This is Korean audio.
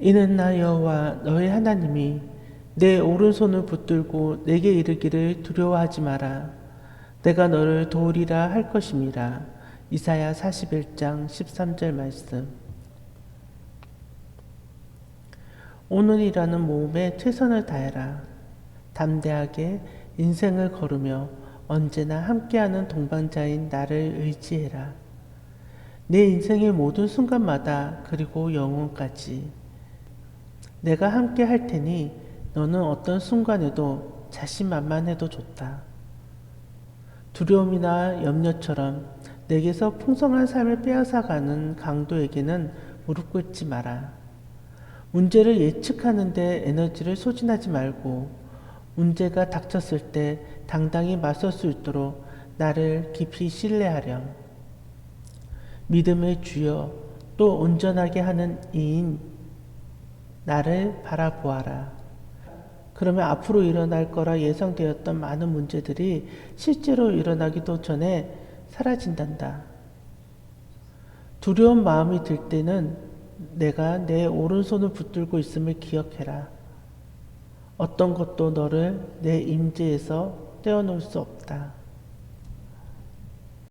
이는 나 여호와 너의 하나님이 내 오른손을 붙들고 내게 이르기를 두려워하지 마라. 내가 너를 도우리라 할 것임이라. 이사야 41장 13절 말씀. 오늘이라는 모험에 최선을 다해라. 담대하게 인생을 걸으며 언제나 함께하는 동반자인 나를 의지해라. 내 인생의 모든 순간마다 그리고 영혼까지 내가 함께 할 테니 너는 어떤 순간에도 자신만만해도 좋다. 두려움이나 염려처럼 내게서 풍성한 삶을 빼앗아가는 강도에게는 무릎 꿇지 마라. 문제를 예측하는데 에너지를 소진하지 말고 문제가 닥쳤을 때 당당히 맞설 수 있도록 나를 깊이 신뢰하렴. 믿음의 주여 또 온전하게 하는 이인 나를 바라보아라. 그러면 앞으로 일어날 거라 예상되었던 많은 문제들이 실제로 일어나기도 전에 사라진단다. 두려운 마음이 들 때는 내가 내 오른손을 붙들고 있음을 기억해라. 어떤 것도 너를 내 임재에서 떼어놓을 수 없다.